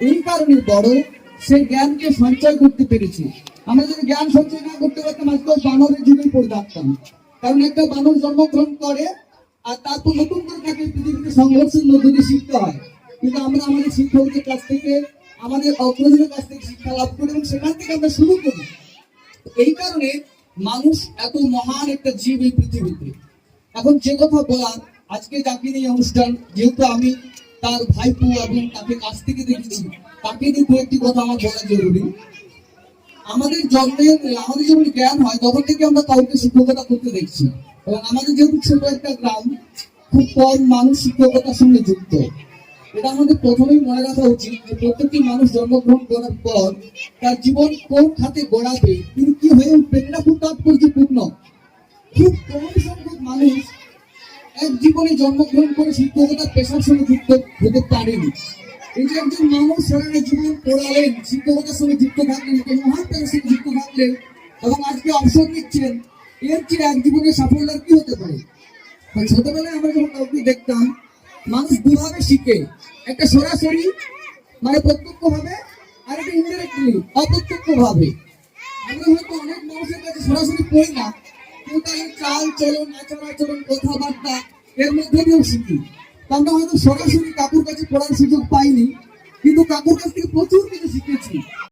এই কারণে বড় সেই জ্ঞানকে সঞ্চয় করতে পেরেছি। আমরা যদি জ্ঞান সঞ্চয় না করতে পারতাম আজকে বানরের যুগে পড়ে থাকতাম কারণ একটা বানর জন্মগ্রহণ করে আর তারপর নতুন করে তাকে পৃথিবীতে সংঘর্ষের মধ্য দিয়ে শিখতে হয়। কিন্তু আমরা আমাদের শিক্ষকদের কাছ থেকে, আমাদের অগ্রজনের কাছ থেকে শিক্ষা লাভ করি এবং সেখান থেকে আমরা শুরু করি। এই কারণে মানুষ এত মহান একটা জীব এই পৃথিবীতে। এখন যে কথা বলার, আজকে যাকে নিয়ে অনুষ্ঠান, যেহেতু আমি তার ভাইপো এবং তাকে কাছ থেকে দেখেছি। তাকে নিয়ে একটি কথা আমার বলা জরুরি। আমাদের জন্মের, আমাদের যখন জ্ঞান হয়, তখন থেকে আমরা কাউকে শিক্ষকতা করতে দেখছি। এবং আমাদের যেহেতু ছোট একটা গ্রাম, খুব কম মানুষ শিক্ষকতার সঙ্গে যুক্ত। এটা আমাদের প্রথমেই মনে রাখা উচিত যে প্রত্যেকটি মানুষ জন্মগ্রহণ করার পর তার জীবন কোন খাতে গড়াবে, তিনি কি হয়ে উঠবেন এটা খুব তাৎপর্যপূর্ণ। খুব কম এক জীবনে জন্মগ্রহণ করে শিক্ষকতার পেশার সঙ্গে যুক্ত হতে পারেনি। এই যে একজন মানুষ সারা জীবন পড়ালেন শিক্ষকতার সঙ্গে যুক্ত থাকলেন, একটা মহান সঙ্গে যুক্ত থাকলেন, এবং আজকে অবসর নিচ্ছেন, এর চেয়ে এক জীবনের সাফল্য কি হতে পারে? ছোটবেলায় আমরা যখন কাউকে দেখতাম, মানুষ দুভাবে শিখে। একটা সরাসরি মানে প্রত্যক্ষ ভাবে আর একটা ইনডাইরেক্টলি অপ্রত্যক্ষ ভাবে আমরা হয়তো অনেক মানুষের কাছে সরাসরি পড়ি না কথাবার্তা। এর সরাসরি কাকুর কাছে পড়ার সুযোগ পাইনি, কিন্তু কাকুর কাছ থেকে প্রচুর কিছু শিখেছি।